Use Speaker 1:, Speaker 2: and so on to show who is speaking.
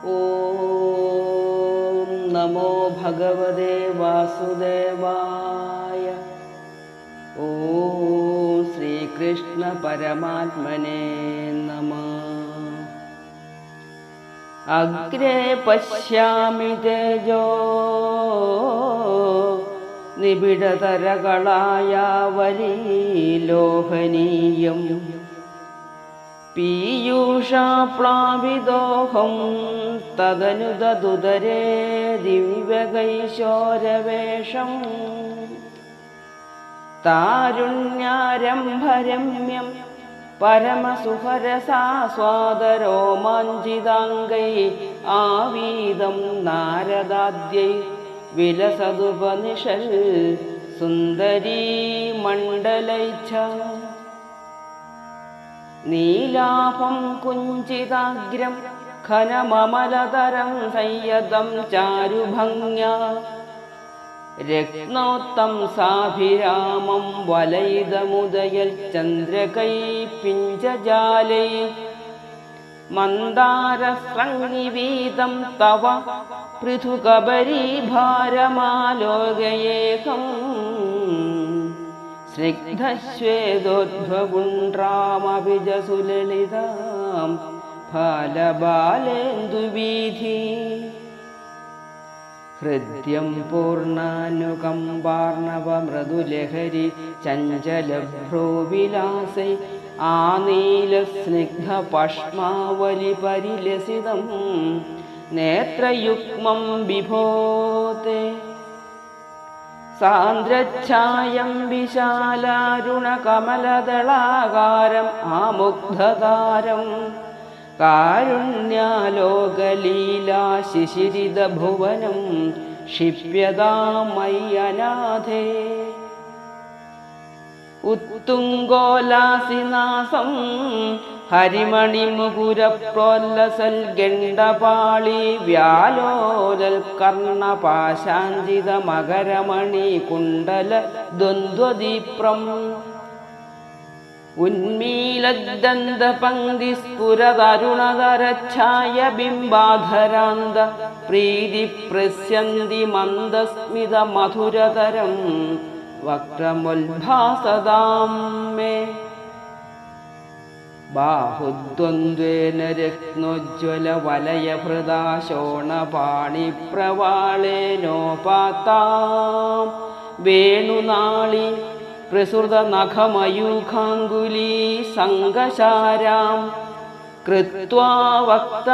Speaker 1: ॐ नमो भगवते वासुदेवाय। ॐ श्रीकृष्णपरमात्मने नमः। अग्रे पश्यामि तेजो निबिडतरकलाया वरीलोहनीयम् പീയൂഷാപ്ലാവിദോഹം തദനുദുദരേ ദിവ്യകൈശോരവേഷം. താരുണ്യാരംഭരമ്യം പരമസുഹരസാസ്വാദരോമാഞ്ചിതാംഗൈ ആവീതം നാരദാദ്യൈ വിലസതുപനിഷൽ സുന്ദരീ മണ്ഡലൈച്ഛ. നീലാഭം കുഞ്ചിതാഗ്രം ഖനമമലതരം സംയതം ചാരുഭംഗ്യ. രത്നോത്തം സാഭിരാമം വലയിതമുദയൽ ചന്ദ്രകൈ പിഞ്ചജാലൈ. മന്ദാരസംഗീതം തവ പൃഥുകബരീഭാരമാലോകയേകം स्निग्धश्वेदोद्भगुण्ड्रामभिजसुललितां सुललितां हृद्यं हृत्यं पूर्णानुकं पार्णवमृदुलहरि चञ्चलभ्रोविलासे आनीलस्निग्धपष्मावलि नेत्रयुग्मं विभोते വിഭോത്തെ സാന്ദ്രച്ഛായം വിശാലാരുണകമലദളാകാരം ആമുഗ്ധതാരം. കാരുണ്യാലോകലീലാശിശിരിതഭുവനം ക്ഷിപ്യതാമയ്യനാഥേ. ഉത്തുംഗോലാസിനാസം ഹരിമണിമുകുരപ്രോല്ലസൽ ഗണ്ഡപാളി വ്യാലോലൽ കർണപാശാഞ്ചിത മകരമണി കുണ്ടല ദ്വന്ദ്വദീപ്രം. ഉന്മീലദ്ദന്ത പങ്ക്തി സ്ഫുരതരുണതരച്ഛായ ബിംബാധരാന്ത പ്രീതി പ്രസ്യന്തി മന്ദസ്മിത മധുരതരം വക്രമുൽഭാസതാം മേ. ബാഹുദ്വന്ദ്വേന രത്നോജ്വല വലയഭൃതാ ശോണപാണിപ്രവാളേനോപാത്താം വേണുനാളി പ്രസൃത നഖമയൂഖാങ്കുലീ സംഘശാരാം. കൃത്വാ വക്ത